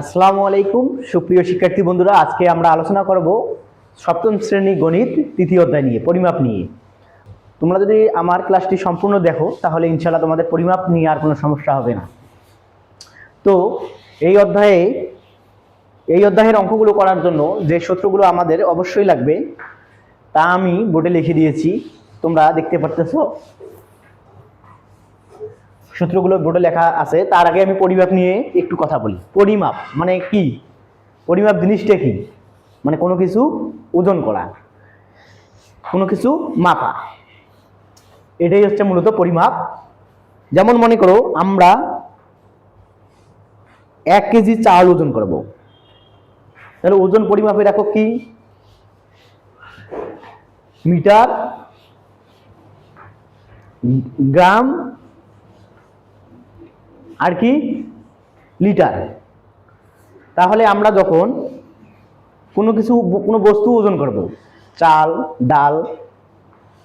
আসসালামু আলাইকুম, সুপ্রিয় শিক্ষার্থী বন্ধুরা, আজকে আমরা আলোচনা করব সপ্তম শ্রেণি গণিত তৃতীয় অধ্যায় নিয়ে, পরিমাপ নিয়ে। তোমরা যদি আমার ক্লাসটি সম্পূর্ণ দেখো, তাহলে ইনশাল্লাহ তোমাদের পরিমাপ নিয়ে আর কোনো সমস্যা হবে না। তো, এই অধ্যায়ে, এই অধ্যায়ের অঙ্কগুলো করার জন্য যে সূত্রগুলো আমাদের অবশ্যই লাগবে, তা আমি বোর্ডে লিখে দিয়েছি। তোমরা দেখতে পারতেছো সূত্রগুলো বোর্ডে লেখা আছে, তার আগে আমি পরিমাপ নিয়ে একটু কথা বলি। পরিমাপ মানে কি? পরিমাপ জিনিসটা কি? মানে কোনো কিছু ওজন করা, কোনো কিছু মাপা। এটাই হচ্ছে মূলত পরিমাপ। যেমন মনে করো, আমরা এক কেজি চাল ওজন করব। তাহলে ওজন পরিমাপের একক কি? মিটার, গ্রাম আর কি? লিটার। তাহলে আমরা যখন কোনো কিছু, কোনো বস্তু ওজন করব, চাল, ডাল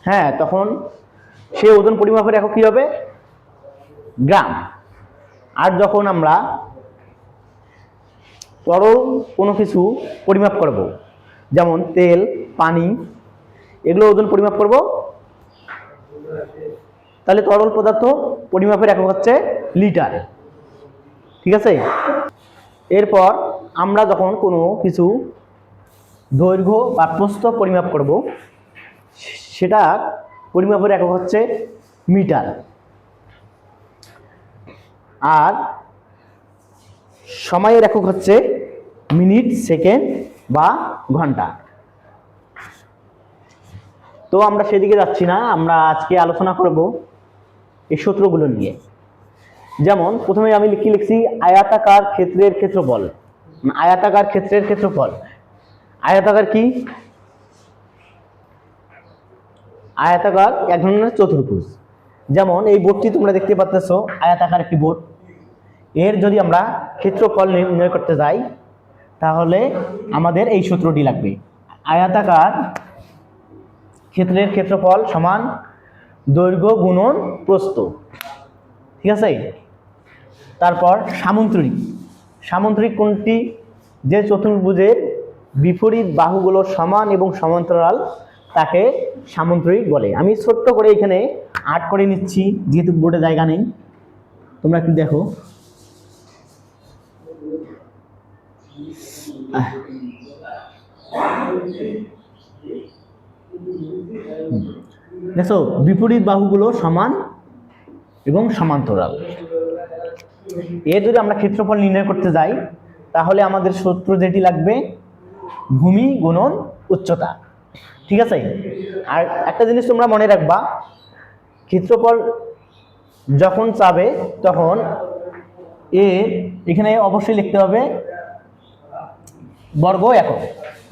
হ্যাঁ তখন সে ওজন পরিমাপের একক কী হবে? গ্রাম। আর যখন আমরা তরল কোনো কিছু পরিমাপ করব, যেমন তেল, পানি, এগুলো ওজন পরিমাপ করব। তাহলে তরল পদার্থ পরিমাপের একক হচ্ছে লিটার। ঠিক আছে? এরপর আমরা যখন কোনো কিছু দৈর্ঘ্য বা প্রস্থ পরিমাপ করব, সেটা পরিমাপের একক হচ্ছে মিটার। আর সময়ের একক হচ্ছে মিনিট, সেকেন্ড বা ঘণ্টা। তো আমরা সেদিকে যাচ্ছি না, আমরা আজকে আলোচনা করব এই সূত্রগুলো নিয়ে। যেমন, প্রথমে আমি কি লিখছি? আয়াতাকার ক্ষেত্রের ক্ষেত্রফল। মানে আয়াতাকার ক্ষেত্রের ক্ষেত্রফল। আয়াতাকার কি? আয়াতাকার এক ধরনের চতুর্ভুজ। যেমন, এই বোর্ডটি তোমরা দেখতে পাচ্ছ আয়াতাকার একটি বোর্ড। এর যদি আমরা ক্ষেত্রফল নির্ণয় করতে যাই, তাহলে আমাদের এই সূত্রটি লাগবে। আয়াতাকার ক্ষেত্রের ক্ষেত্রফল সমান দৈর্ঘ্য গুণন প্রস্থ। ঠিক আছে? তারপর সামুদ্রিক সামুদ্রিক কোনটি? যে চতুর্ভুজের বিপরীত বাহুগুলো সমান এবং সমান্তরাল তাকে সামুদ্রিক বলে। আমি ছোট্ট করে এখানে আর্ট করে নিচ্ছি, যেহেতু বোর্ডে জায়গা নেই। তোমরা একটু দেখো। দেখো, বিপরীত বাহুগুলো সমান এবং সমান্তরাল। এর যদি আমরা ক্ষেত্রফল নির্ণয় করতে যাই, তাহলে আমাদের সূত্র যেটি লাগবে? ভূমি গুণন উচ্চতা। ঠিক আছে? আর একটা জিনিস তোমরা মনে রাখবা, ক্ষেত্রফল যখন চাবে, তখন এ এখানে অবশ্যই লিখতে হবে বর্গ একক।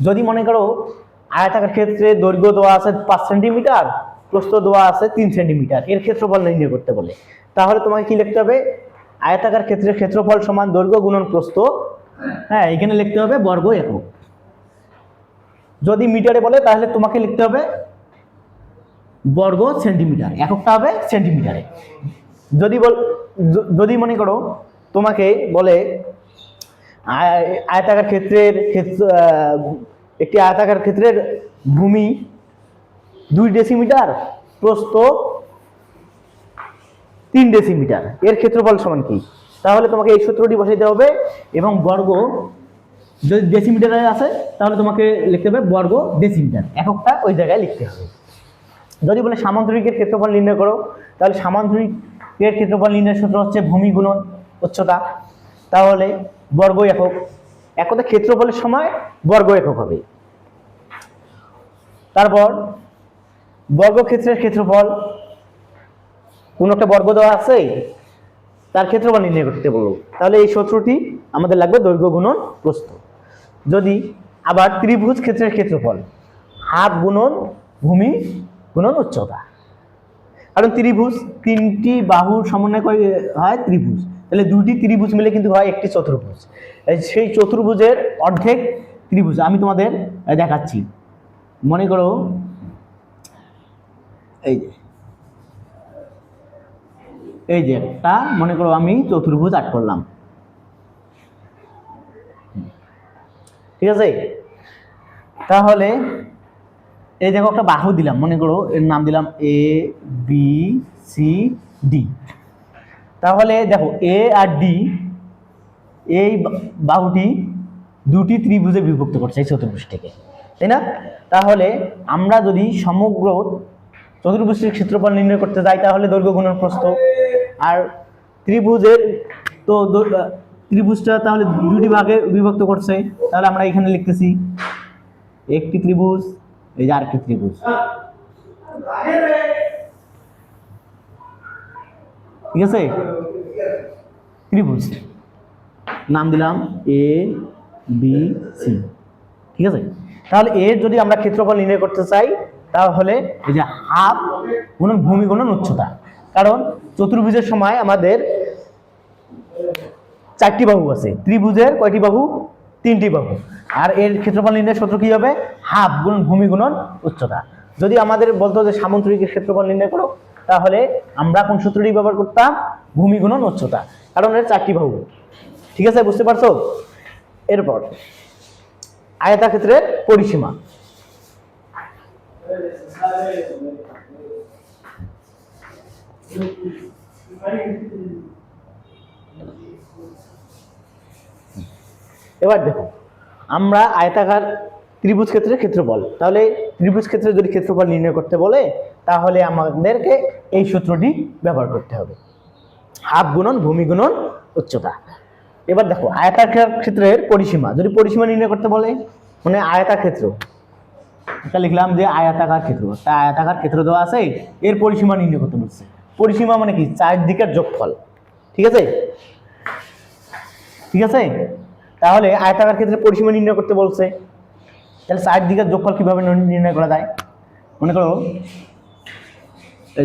যদি মনে করো আয়তাকার ক্ষেত্রে দৈর্ঘ্য দেওয়া আছে পাঁচ সেন্টিমিটার, প্রস্থ দেওয়া আছে তিন সেন্টিমিটার, এর ক্ষেত্রফল নির্ণয় করতে বলে, তাহলে তোমাকে কি লিখতে হবে? আয়তাকার ক্ষেত্রে ক্ষেত্রফল সমান দৈর্ঘ্য গুণন প্রস্থ। হ্যাঁ এখানে লিখতে হবে বর্গ একক। যদি মিটারে বলে, তাহলে তোমাকে লিখতে হবে বর্গ সেন্টিমিটার। এককটা হবে সেন্টিমিটারে। যদি বল যদি মনে করো তোমাকে বলে, আয়- আয়তাকার ক্ষেত্রের ক্ষেত্র একটি আয়তাকার ক্ষেত্রের ভূমি দুই ডেসিমিটার প্রস্থ তিন ডেসিমিটার এর ক্ষেত্রফল সমান কি? তাহলে তোমাকে এই সূত্রটি বসাইতে হবে এবং বর্গ যদি ডেসিমিটারে আছে, তাহলে তোমাকে লিখতে হবে বর্গ ডেসিমিটার এককটা ওই জায়গায় লিখতে হবে। যদি বলে সামান্তরিকের ক্ষেত্রফল নির্ণয় করো, তাহলে সামান্তরিকের ক্ষেত্রফল নির্ণয় সূত্র হচ্ছে ভূমি গুণন উচ্চতা। তাহলে বর্গ একক। একতা ক্ষেত্রফলের সময় বর্গ একক হবে। তারপর বর্গক্ষেত্রের ক্ষেত্রফল কোন একটা বর্গ দেওয়া আছে, তার ক্ষেত্রফল নির্ণয় করতে বলব। তাহলে এই সূত্রটি আমাদের লাগবে দৈর্ঘ্য গুণন প্রস্থ। যদি আবার ত্রিভুজ ক্ষেত্রের ক্ষেত্রফল হাত গুণন ভূমি গুণন উচ্চতা। কারণ ত্রিভুজ তিনটি বাহুর সমন্বয় করে হয় ত্রিভুজ। তাহলে দুটি ত্রিভুজ মিলে কিন্তু হয় একটি চতুর্ভুজ। সেই চতুর্ভুজের অর্ধেক ত্রিভুজ আমি তোমাদের দেখাচ্ছি। মনে করো, এই যে এই যে একটা, মনে করো আমি চতুর্ভুজ আট করলাম। ঠিক আছে? তাহলে এই দেখো একটা বাহু দিলাম, মনে করো এর নাম দিলাম এ বি সি ডি তাহলে দেখো এ আর ডি এই বাহুটি দুটি ত্রিভুজে বিভক্ত করছে এই চতুর্ভুজটিকে তাই না? তাহলে আমরা যদি সমগ্র চতুর্ভুজের ক্ষেত্রফল নির্ণয় করতে যাই, তাহলে দৈর্ঘ্য গুণন প্রস্থ আর ত্রিভুজের, তো ত্রিভুজটা তাহলে দুটি ভাগে বিভক্ত করছে। তাহলে আমরা এখানে লিখতেছি একটি ত্রিভুজ, এই যে আরেকটি ত্রিভুজ। ঠিক আছে? ত্রিভুজ। নাম দিলাম এ বি সি ঠিক আছে? তাহলে এর যদি আমরা ক্ষেত্রফল নির্ণয় করতে চাই, তাহলে এই যে হাফ গুণন ভূমি গুণন উচ্চতা। কারণ চতুর্ভুজের সময় আমাদের চারটি বাহু আছে। ত্রিভুজের কয়টি বাহু? তিনটি বাহু। আর এর ক্ষেত্রফল নির্ণয় সূত্র কি হবে? হাফ গুণন ভূমি গুণন উচ্চতা। যদি আমাদের বলতো যে সামুদ্রিকের ক্ষেত্রফল নির্ণয় করো, তাহলে আমরা কোন সূত্রটি ব্যবহার করতাম? ভূমি গুণন উচ্চতা। কারণ এর চারটি বাহু। ঠিক আছে, বুঝতে পারছ? এরপর, আয়তাক্ষেত্রের পরিসীমা। এবার দেখো, আমরা আয়তাকার ত্রিভুজ ক্ষেত্রের ক্ষেত্রফল। তাহলে ত্রিভুজ ক্ষেত্রে যদি ক্ষেত্রফল নির্ণয় করতে বলে, তাহলে আমাদেরকে এই সূত্রটি ব্যবহার করতে হবে। হাফ গুণন ভূমি গুণন উচ্চতা। এবার দেখো, আয়তাকার ক্ষেত্রের পরিসীমা। যদি পরিসীমা নির্ণয় করতে বলে মানে আয়তার ক্ষেত্র। এটা লিখলাম যে আয়তাকার ক্ষেত্র। তা আয়তাকার ক্ষেত্র দেওয়া আছে, এর পরিসীমা নির্ণয় করতে বলছে। পরিসীমা মানে কি? চারদিকের যোগফল। ঠিক আছে? ঠিক আছে? তাহলে আয়তাকার ক্ষেত্রে পরিসীমা নির্ণয় করতে বলছে। তাহলে চারদিকের যোগফল কীভাবে নির্ণ- নির্ণয় করা যায়? মনে করো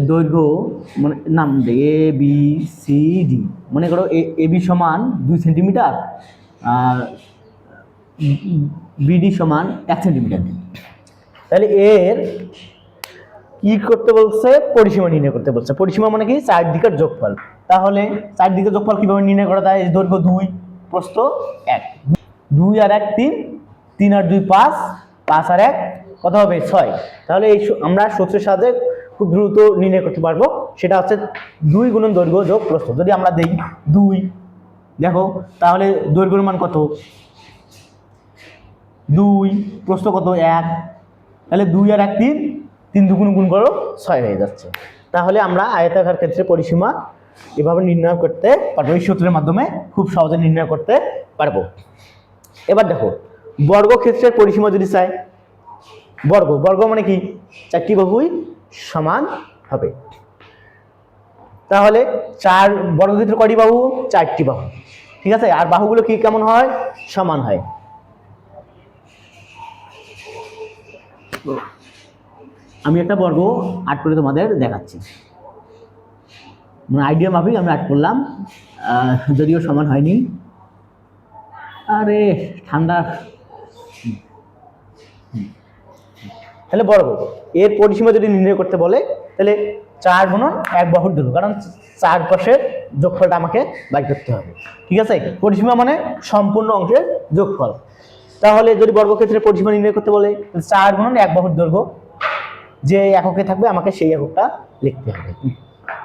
দৈর্ঘ্য মানে নাম এ, বি, সি, ডি। মনে করো, এ বি সমান দুই সেন্টিমিটার আর বিডি সমান এক সেন্টিমিটার। তাহলে এর কি করতে বলছে? পরিসীমা নির্ণয় করতে বলছে। পরিসীমা মানে কি? চারদিকের যোগফল। তাহলে চারদিকের যোগফল কীভাবে নির্ণয় করা যায়? দৈর্ঘ্য দুই, প্রস্থ এক। দুই আর এক তিন তিন আর দুই পাঁচ পাঁচ আর এক, কত হবে? ছয়। তাহলে এই আমরা সূত্রের সাথে খুব দ্রুত নির্ণয় করতে পারব। সেটা হচ্ছে দুই গুণন দৈর্ঘ্য যোগ প্রস্থ। যদি আমরা দেই দুই, দেখো, তাহলে দৈর্ঘ্যের মান কত? দুই, প্রস্থ কত? এক। তাহলে দুই আর এক তিন তিন দুগুণ গুণ করো ছয় হয়ে যাচ্ছে। তাহলে আমরা আয়তাকার ক্ষেত্রে পরিসীমা এভাবে নির্ণয় করতে পারব, এই সূত্রের মাধ্যমে খুব সহজে নির্ণয় করতে পারব। এবার দেখো, বর্গক্ষেত্রের পরিসীমা যদি চাই, বর্গ বর্গ মানে কি? চারটি বাহুই সমান হবে। তাহলে চার বর্গক্ষেত্রে কটি বাহু? চারটি বাহু। ঠিক আছে? আর বাহুগুলো কি কেমন হয়? সমান হয়। আমি একটা বর্গ আর্ট করে তোমাদের দেখাচ্ছি। মানে আইডিয়া মাফিক আমি আর্ট করলাম যদিও সমান হয়নি। আরে, ঠান্ডা। তাহলে বর্গ এর পরিসীমা যদি নির্ণয় করতে বলে, তাহলে চার গুণন এক বাহুর দৈর্ঘ্য কারণ চার পাশের যোগফলটা আমাকে বাই করতে হবে। ঠিক আছে? পরিসীমা মানে সম্পূর্ণ অংশের যোগফল। তাহলে যদি বর্গক্ষেত্রের পরিসীমা নির্ণয় করতে বলে চার গুণন এক বাহুর দৈর্ঘ্য যে এককে থাকবে, আমাকে সেই এককটা লিখতে হবে।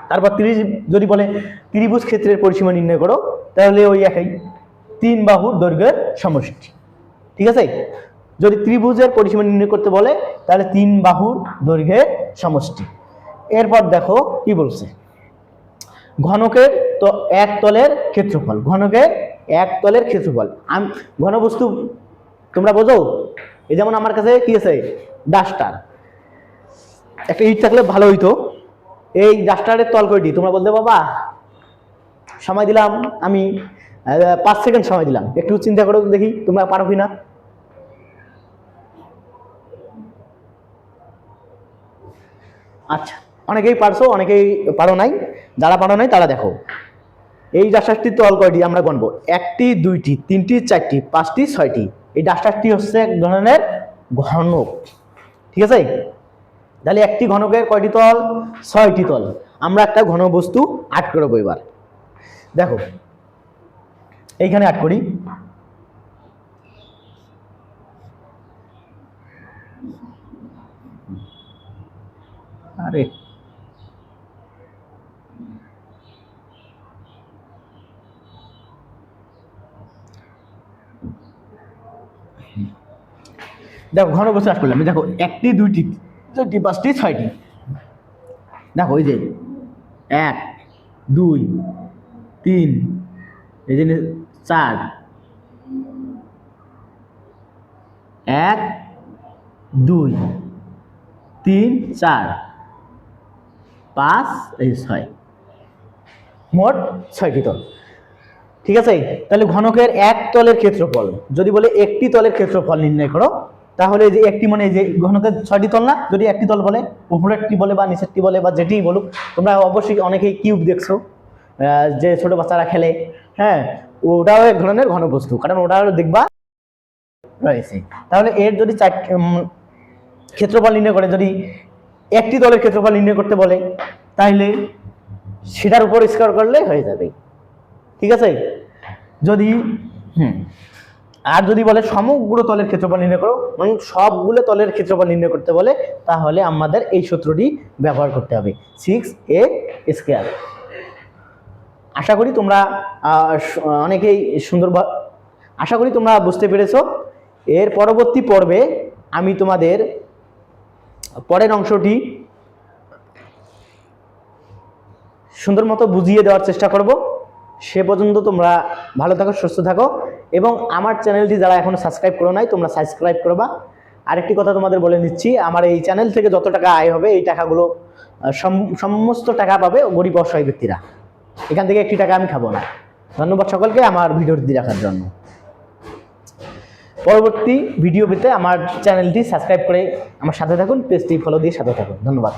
তারপর ত্রিশ, যদি বলে ত্রিভুজ ক্ষেত্রের পরিসীমা নির্ণয় করো, তাহলে ওই একই। তিন বাহুর দৈর্ঘ্যের সমষ্টি। ঠিক আছে? যদি ত্রিভুজের পরিসীমা নির্ণয় করতে বলে, তাহলে তিন বাহুর দৈর্ঘ্যের সমষ্টি। এরপর দেখো কি বলছে। ঘনকের তো এক তলের ক্ষেত্রফল, ঘনকের এক তলের ক্ষেত্রফল। আম ঘনবস্তু তোমরা বোঝো? এই যেমন আমার কাছে কি আছে? ডাস্টার একটা ইট থাকলে ভালো হইতো। এই ডাস্টারের তল কয়টি তোমরা বলতে বাবা সময় দিলাম আমি পাঁচ সেকেন্ড সময় দিলাম। একটু চিন্তা করো দেখি, তোমরা পারো না আচ্ছা অনেকেই পারছ, অনেকেই পারো নাই। যারা পারো নাই, তারা দেখো। এই ডাস্টারটির তল কয়টি আমরা গণবো। একটি, দুইটি, তিনটি, চারটি, পাঁচটি, ছয়টি। এই ডাস্টারটি হচ্ছে এক ধরনের ঘনক। ঠিক আছে? তাহলে একটি ঘনকের কয়টি তল? ছয়টি তল। আমরা একটা ঘন বস্তু আট করব এবার। দেখো, এইখানে আট করি। আরে। দেখো ঘন বস্তু আট করলাম। দেখো, একটি, দুইটি চারটি পাঁচটি ছয়টি দেখো ওই যে এক, দুই, তিন, এই যে চার, এক, দুই, তিন, চার, পাঁচ, এই ছয়, মোট ছয়টি তল। ঠিক আছে? তাহলে ঘনকের এক তলের ক্ষেত্রফল, যদি বলে একটি তলের ক্ষেত্রফল নির্ণয় করো তাহলে যে একটি মানে যে ঘনকের ছয়টি তল না, যদি একটি তল বলে, উপরেরটি বলে বা নিচেরটি বলে বা যেটি বলুক, তোমরা অবশ্যই অনেকেই কিউব দেখছ যে ছোট বাচ্চারা খেলে হ্যাঁ ওটাও এক ধরনের ঘনবস্তু, কারণ ওটা দেখবা রয়েছে। তাহলে এর যদি ক্ষেত্রফল নির্ণয় করে, যদি একটি দলের ক্ষেত্রফল নির্ণয় করতে বলে, তাহলে সেটার উপর স্কোয়ার করলে হয়ে যাবে। ঠিক আছে? যদি, হুম আর যদি বলে সমগ্র তলের ক্ষেত্রফল নির্ণয় করো মানে সবগুলো তলের ক্ষেত্রফল নির্ণয় করতে বলে, তাহলে আমাদের এই সূত্রটি ব্যবহার করতে হবে। সিক্স এ স্কোয়ার আশা করি তোমরা অনেকেই সুন্দর আশা করি তোমরা বুঝতে পেরেছ। এর পরবর্তী পর্বে আমি তোমাদের পরের অংশটি সুন্দর মতো বুঝিয়ে দেওয়ার চেষ্টা করব। সে পর্যন্ত তোমরা ভালো থাকো, সুস্থ থাকো এবং আমার চ্যানেলটি যারা এখনও সাবস্ক্রাইব করো নাই, তোমরা সাবস্ক্রাইব করবা। আরেকটি কথা তোমাদের বলে নিচ্ছি, আমার এই চ্যানেল থেকে যত টাকা আয় হবে, এই টাকাগুলো সমস্ত টাকা পাবে গরিব অসহায় ব্যক্তিরা। এখান থেকে একটি টাকা আমি খাব না। ধন্যবাদ সকলকে আমার ভিডিওটি রাখার জন্য। পরবর্তী ভিডিও পেতে আমার চ্যানেলটি সাবস্ক্রাইব করে আমার সাথে থাকুন পেজটি ফলো দিয়ে সাথে থাকুন। ধন্যবাদ।